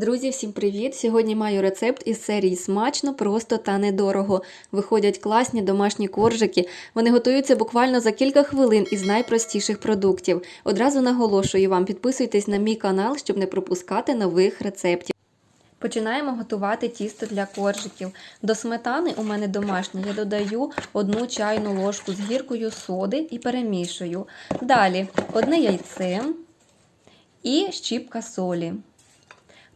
Друзі, всім привіт! Сьогодні маю рецепт із серії Смачно, просто та недорого. Виходять класні домашні коржики. Вони готуються буквально за кілька хвилин із найпростіших продуктів. Одразу наголошую вам, підписуйтесь на мій канал, щоб не пропускати нових рецептів. Починаємо готувати тісто для коржиків. До сметани у мене домашнє я додаю одну чайну ложку з гіркою соди і перемішую. Далі одне яйце і щіпка солі.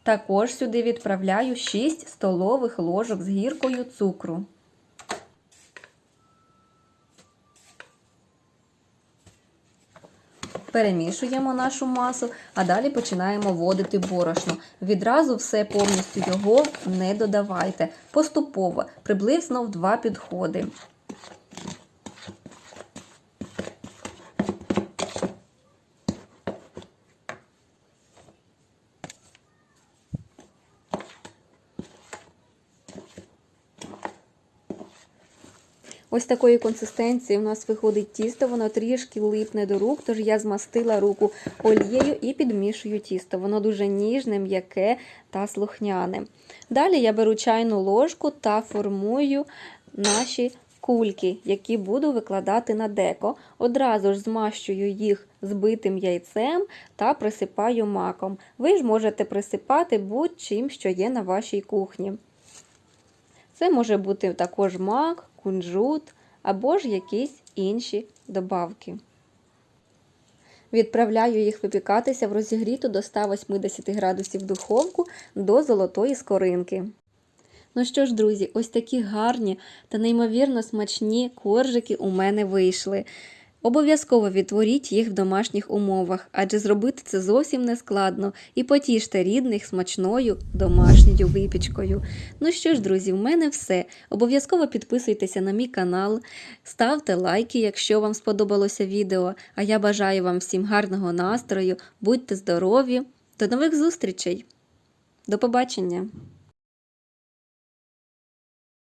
Також сюди відправляю 6 столових ложок з гіркою цукру. Перемішуємо нашу масу, а далі починаємо вводити борошно. Відразу все повністю його не додавайте. Поступово, приблизно в два підходи. Ось такої консистенції у нас виходить тісто, воно трішки липне до рук, тож я змастила руку олією і підмішую тісто. Воно дуже ніжне, м'яке та слухняне. Далі я беру чайну ложку та формую наші кульки, які буду викладати на деко. Одразу ж змащую їх збитим яйцем та присипаю маком. Ви ж можете присипати будь-чим, що є на вашій кухні. Це може бути також мак, кунжут або ж якісь інші добавки. Відправляю їх випікатися в розігріту до 180 градусів духовку до золотої скоринки. Ну що ж, друзі, ось такі гарні та неймовірно смачні коржики у мене вийшли. Обов'язково відтворіть їх в домашніх умовах, адже зробити це зовсім не складно і потіште рідних смачною домашньою випічкою. Ну що ж, друзі, в мене все. Обов'язково підписуйтеся на мій канал, ставте лайки, якщо вам сподобалося відео. А я бажаю вам всім гарного настрою, будьте здорові, до нових зустрічей! До побачення!